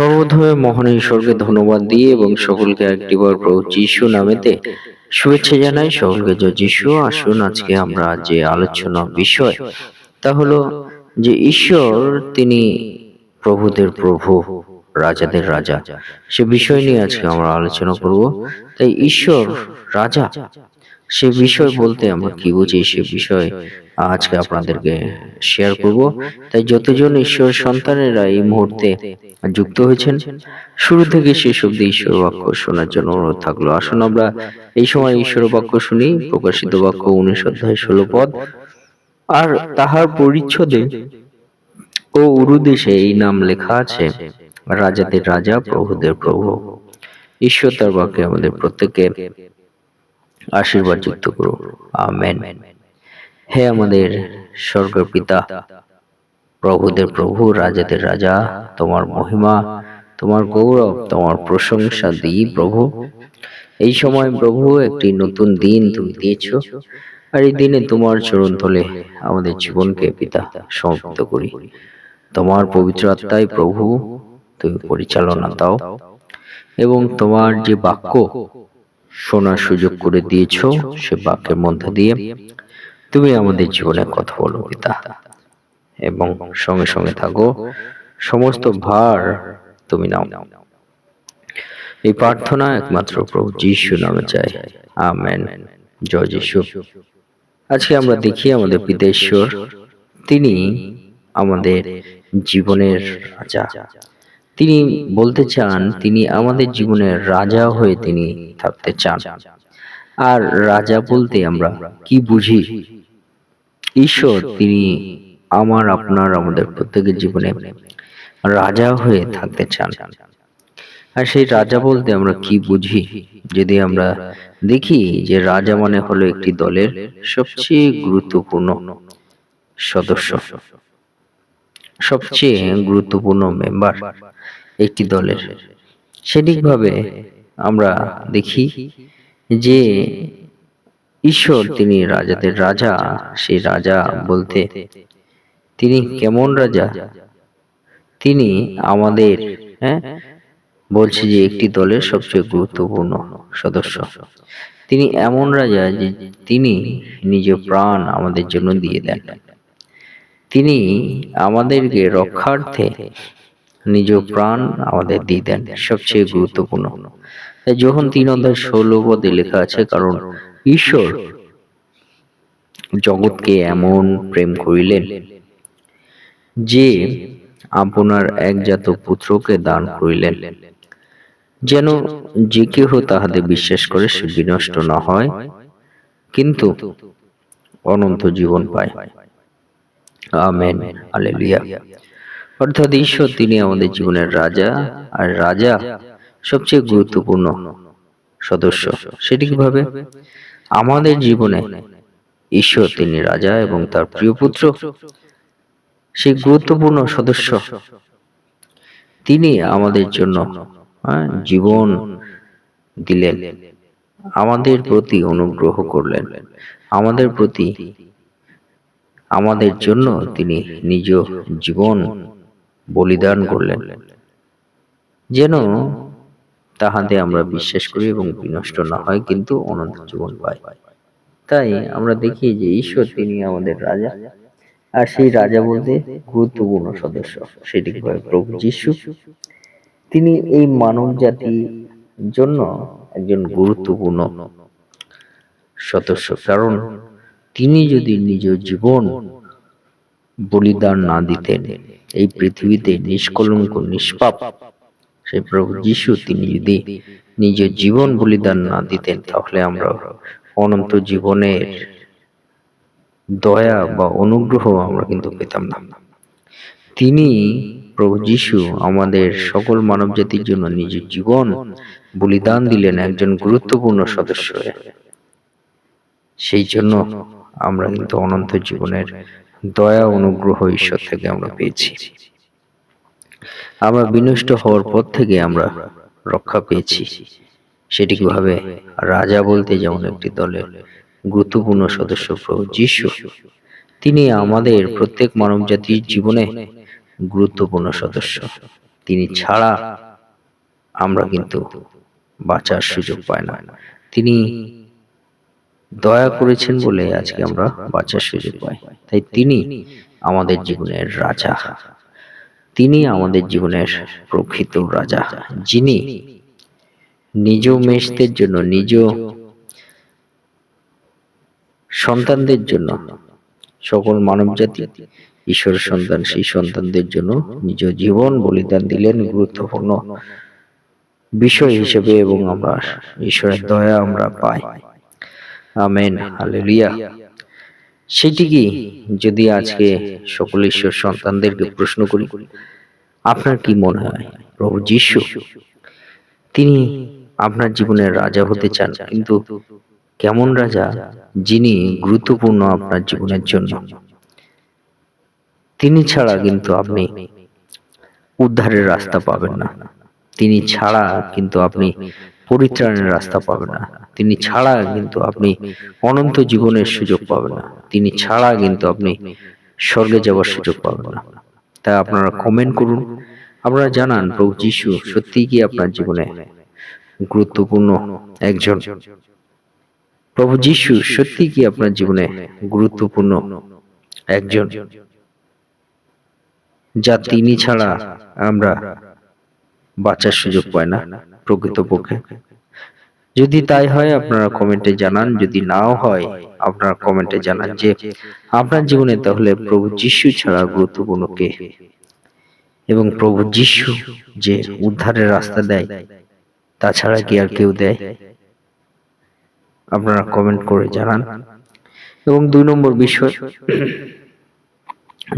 সর্বধয় মহান ঈশ্বরকে ধন্যবাদ দিয়ে এবং সকলকে একটিবার প্রভু যিশু নামেতে শুভেচ্ছা জানাই, সকলকে জয় যিশু। আসুন, আজকে আমরা যে আলোচনা বিষয়, তা হলো যে ঈশ্বর তিনি প্রভুদের প্রভু, রাজাদের রাজা। সে বিষয় নিয়ে আজকে আমরা আলোচনা করব। তাই ঈশ্বর রাজা, সে বিষয় বলতে আমরা কি বুঝি? সে বিষয় আজকে আপনাদেরকে শেয়ার করব। তাই যতজন ঈশ্বর সন্তানেরা এই মুহূর্তে যুক্ত হয়েছেন শুরু থেকে শেষ অব্দি ঈশ্বর বাক্য শোনার জন্য অনুরোধ থাকল। আসুন আমরা এই সময় ঈশ্বর বাক্য শুনি প্রকাশিত বাক্য উনিশ অধ্যায় ষোলো পদ। আর তাহার পরিচ্ছদে ও উরুদেশে এই নাম লেখা আছে রাজাদের রাজা প্রভুদের প্রভু। ঈশ্বর তার বাক্যে আমাদের প্রত্যেককে আশীর্বাদ যুক্ত করুন আমেন। হে আমাদের স্বর্গের পিতা প্রভুদের প্রভু, রাজাদের রাজা, তোমার মহিমা, তোমার গৌরব, তোমার প্রশংসা দিই প্রভু। এই সময় প্রভু, একটি নতুন দিন তুমি দিয়েছ, আর এই দিনে তোমার চরণ তলে আমাদের জীবনকে পিতা সমর্পিত করি। তোমার পবিত্র আত্মায় প্রভু, তুমি পরিচালনা দাও, এবং তোমার যে বাক্য শোনার সুযোগ করে দিয়েছ, সে বাক্যের মধ্য দিয়ে তুমি আমাদের জীবনে কথা বলো, পিতা। এবং সঙ্গে সঙ্গে থাকো, সমস্ত ভার তুমি নাও। এই প্রার্থনা একমাত্র প্রভু যিশু নামে চাই। আমেন। জয় যিশু। আজকে আমরা দেখি আমাদের পিতেশ্বর। তিনি আমাদের জীবনের রাজা। তিনি বলতে চান, তিনি আমাদের জীবনের রাজা হয়ে তিনি থাকতে চান। আর রাজা বলতে আমরা কি বুঝি? ঈশ্বর, তিনি আমার, আপনার, আমাদের প্রত্যেকের জীবনে রাজা হয়ে থাকতে চান। আর সেই রাজা বলতে আমরা কি বুঝি? যদি আমরা দেখি যে রাজা মানে হলো একটি দলের সবচেয়ে গুরুত্বপূর্ণ সদস্য, সবচেয়ে গুরুত্বপূর্ণ মেম্বার একটি দলের। সেদিকভাবে আমরা দেখি যে ঈশ্বর তিনি রাজাদের রাজা, সেই রাজা বলতে, তিনি কেমন রাজা? তিনি আমাদের হ্যাঁ? বলছে যে একটি দলের সবচেয়ে গুরুত্বপূর্ণ সদস্য। তিনি এমন রাজা যে তিনি নিজ প্রাণ আমাদের জন্য দিয়ে দেন। তিনি আমাদেরকে রক্ষার্থে নিজ প্রাণ আমাদের দিয়ে দেন সবচেয়ে গুরুত্বপূর্ণ। তাই যখন তিন অধ্যায় ষোলো পদে লেখা আছে কারণ ঈশ্বর জগৎকে এমন প্রেম করিলেন যে আপনার একজাত পুত্রকে দান করিলেন। যেন যে কেহ তাহাদের বিশ্বাস করে সে বিনষ্ট না হয় কিন্তু অনন্ত জীবন পায়। আমেন। আলেলিয়া অর্থাৎ ঈশ্বর তিনি আমাদের জীবনের রাজা আর রাজা সবচেয়ে গুরুত্বপূর্ণ সদস্য। সেটি কীভাবে? আমাদের জীবনে ঈশ্বর তিনি রাজা এবং তার প্রিয় পুত্র। সেই গুরুত্বপূর্ণ সদস্য তিনি আমাদের জন্য হ্যাঁ, জীবন দিলেন। আমাদের প্রতি অনুগ্রহ করলেন। আমাদের প্রতি আমাদের জন্য তিনি নিজ জীবন বলিদান করলেন। যেন তাহাতে আমরা বিশ্বাস করি এবং বিনষ্ট না হয় কিন্তু অনন্ত জীবন পাই তাই আমরা দেখি যে ঈশ্বর তিনি আমাদের রাজা আর সেই রাজা বলতে গুরুত্বপূর্ণ সদস্য সেটি প্রভু যিশু। তিনি এই মানব জাতির জন্য একজন গুরুত্বপূর্ণ সদস্য। কারণ তিনি যদি নিজ জীবন বলিদান না দিতেন এই পৃথিবীতে নিষ্কলঙ্ক, নিষ্পাপ সেই প্রভু যিশু, তিনি যদি নিজ জীবন বলিদান না দিতেন, তাহলে আমরা অনন্ত জীবনের দয়া বা অনুগ্রহ আমরা কিন্তু পেতাম না। তিনি, প্রভু যিশু, আমাদের সকল মানব জাতির জন্য নিজের জীবন বলিদান দিলেন একজন গুরুত্বপূর্ণ সদস্য। সেই জন্য আমরা কিন্তু অনন্ত জীবনের দয়া, অনুগ্রহ, ঈশ্বর থেকে আমরা পেয়েছি। আমরা বিনষ্ট হওয়ার পর থেকে আমরা রক্ষা পেয়েছি। সেটি কীভাবে? রাজা বলতে যেমন একটি দলের গুরুত্বপূর্ণ সদস্য প্রভু যিশু, তিনি আমাদের প্রত্যেক মানব জাতির জীবনে গুরুত্বপূর্ণ সদস্য। তিনি ছাড়া আমরা কিন্তু বাঁচার সুযোগ পাই না। তিনি দয়া করেছেন বলে আজকে আমরা বাঁচার সুযোগ পাই। তাই তিনি আমাদের জীবনের রাজা। তিনি আমাদের জীবনের প্রকৃত রাজা, যিনি নিজ মেষদের জন্য, নিজ সন্তানদের জন্য, সকল মানব জাতি ঈশ্বর সন্তান, সেই সন্তানদের জন্য নিজ জীবন বলিদান দিলেন গুরুত্বপূর্ণ বিষয় হিসেবে এবং আমরা ঈশ্বরের দয়া আমরা পাই। Amen hallelujah. সেটি কি যদি আজকে সকল ঈশ্বর সন্তানদেরকে প্রশ্ন করি আপনার কি মনে হয়? প্রভু যিশু? তিনি আপনার জীবনের রাজা হতে চান কিন্তু কেমন রাজা যিনি গুরুত্বপূর্ণ আপনার জীবনের জন্য? তিনি ছাড়া কিন্তু আপনি উদ্ধারের রাস্তা পাবেন না। তিনি ছাড়া কিন্তু আপনি পরিত্রাণের রাস্তা পাবেন না। তিনি ছাড়া কিন্তু আপনি অনন্ত জীবনের সুযোগ পাবেন না। তিনি ছাড়া কিন্তু আপনি স্বর্গে যাওয়ার সুযোগ পাবেন না। তাই আপনারা কমেন্ট করুন। আপনারা জানান প্রভু যিশু সত্যিই কি আপনার জীবনে গুরুত্বপূর্ণ একজন? প্রভু যিশু সত্যি কি আপনার জীবনে গুরুত্বপূর্ণ একজন? যা তিনি ছাড়া আমরা বাঁচার সুযোগ পাই না। প্রকৃতপক্ষে। যদি তাই হয় আপনারা কমেন্টে জানান। যদি নাও হয় আপনারা কমেন্টে জানান যে আপনার জীবনে তাহলে প্রভু যিশু ছাড়া গুরুত্বপূর্ণ কে? এবং প্রভু যিশু যে উদ্ধারের রাস্তা দেয় তাছাড়া কি আর কেউ দেয়? আপনারা কমেন্ট করে জানান। এবং দুই নম্বর বিষয়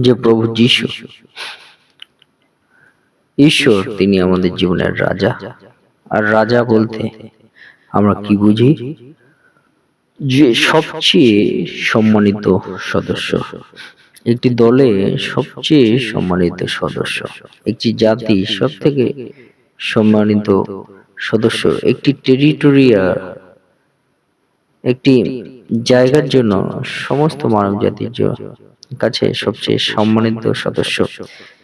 যে প্রভু যিশু ঈশ্বর তিনি আমাদের জীবনের রাজা। আর রাজা বলতে আমরা কি বুঝি? যে সবচেয়ে সম্মানিত সদস্য একটি দলে সবচেয়ে সম্মানিত সদস্য একটি জাতি সব থেকে সম্মানিত সদস্য একটি টেরিটোরিয়া একটি জায়গার জন্য সমস্ত মানব জাতির কাছে সবচেয়ে সম্মানিত সদস্য।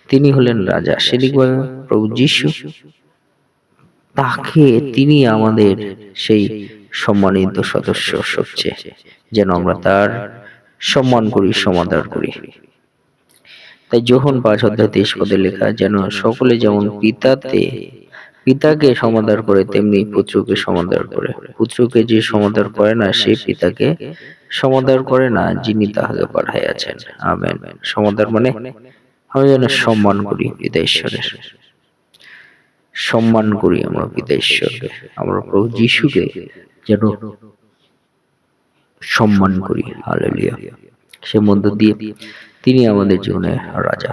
তিনি হলেন রাজা সেদিক প্রভু যিশু। তাকে তিনি আমাদের সেই সম্মানিত সদস্য সবচেয়ে, যেন আমরা তার সম্মান করি, সমাদর করি। তাই যখন পাঁচ অধ্যায় তেইশ পদে লেখা, যেন সকলে যেমন পিতাতে, পিতাকে সমাদর করে, তেমনি পুত্রকে সমাদর করে। পুত্রকে যে সমাদর করে না, সে পিতাকে সমাদর করে না, যিনি তাহাকে পাঠাইয়াছেন। আমেন। সমাদর মানে আমি যেন সম্মান করি পিতা ঈশ্বরের। সম্মান করি আমরা পিতা ঈশ্বরকে আমরা প্রভু যিশুকে যেন সম্মান করি। হালেলিয়া। সে মধ্য দিয়ে তিনি আমাদের জীবনে রাজা।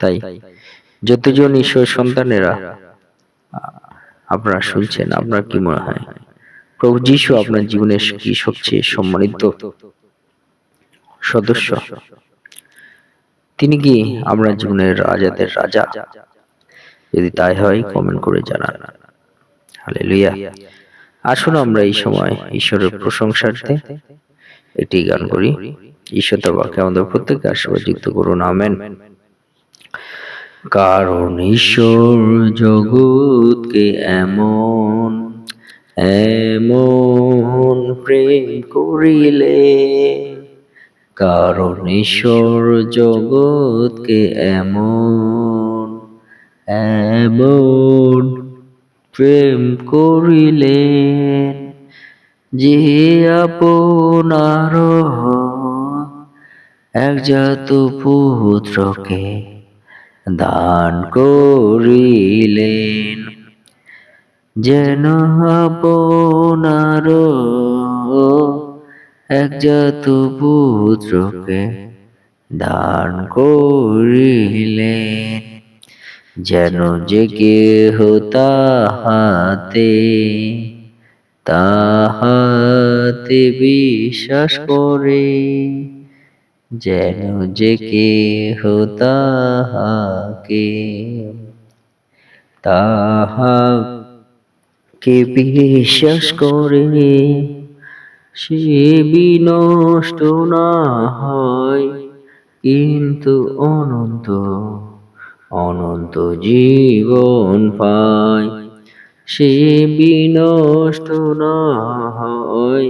তাই যতজন ঈশ্বর সন্তানেরা আপনারা শুনছেন, আপনার কি মনে হয়? প্রভু যিশু আপনার জীবনের কি সবচেয়ে সম্মানিত সদস্য? তিনি কি আমরা জীবনের রাজাদের রাজা? যদি তাই হয় কমেন্ট করে জানান। হালে লইয়া আসুন আমরা এই সময় ঈশ্বরের প্রশংসার্থে একটি গান করি। ঈশ্বর তো বাক্যে আমাদের প্রত্যেককে আশীর্বাদ করুন। আমেন। কারণ ঈশ্বর জগৎকে এমন এমন প্রেম করিলে কারণ ঈশ্বর জগৎকে এমন এমন প্রেম করিলেন যে আপনার একজাত পুত্রকে দান করিলেন। যেন আপনার একজাত পুত্রকে দান করিলেন। যেন যে কেহ তাহাতে তাহাতে বিশ্বাস করে যেন যে কেহ তাহাকে তাহাকে বিশ্বাস করে সে বিনষ্ট না হয়, কিন্তু অনন্ত অনন্ত জীবন পায় সে বিনষ্ট না হয়,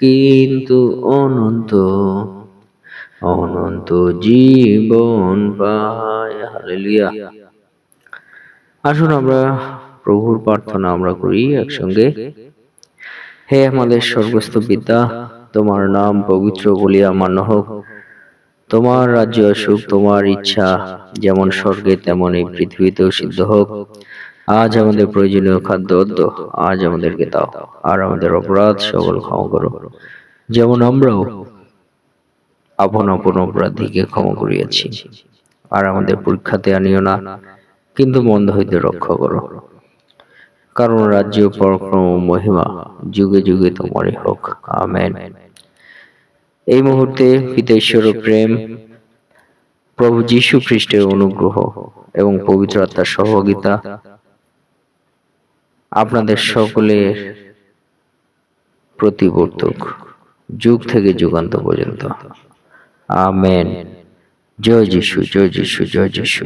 কিন্তু অনন্ত অনন্ত জীবন পায় হালেলুয়া। আসুন আমরা প্রভুর প্রার্থনা আমরা করি একসঙ্গে। হে আমাদের স্বর্গস্থ পিতা, তোমার নাম পবিত্র বলিয়া মান্য হোক। তোমার রাজ্য আসুক তোমার ইচ্ছা, যেমন স্বর্গে তেমন এই পৃথিবীতেও সিদ্ধ হোক। আজ আমাদের প্রয়োজনীয় খাদ্য অদ্য আজ আমাদেরকে দাও, আর আমাদের অপরাধ সকল ক্ষমা করো। যেমন আমরাও আপন আপন অপরাধীকে ক্ষমা করিয়াছি, আর আমাদের পরীক্ষাতে আনিও না, কিন্তু মন্দ হইতে রক্ষা করো। কারণ রাজ্য, পরক্রম মহিমা যুগে যুগে তোমারই হোক। আমেন। এই মুহূর্তে পিতা ঈশ্বর প্রেম প্রভু যীশু খ্রিস্টের অনুগ্রহ এবং পবিত্র আত্মার সহযোগিতা আপনাদের সকলের প্রতিবর্তক যুগ থেকে যুগান্ত পর্যন্ত। আমেন। জয় যিশু জয় যিশু জয় যিশু।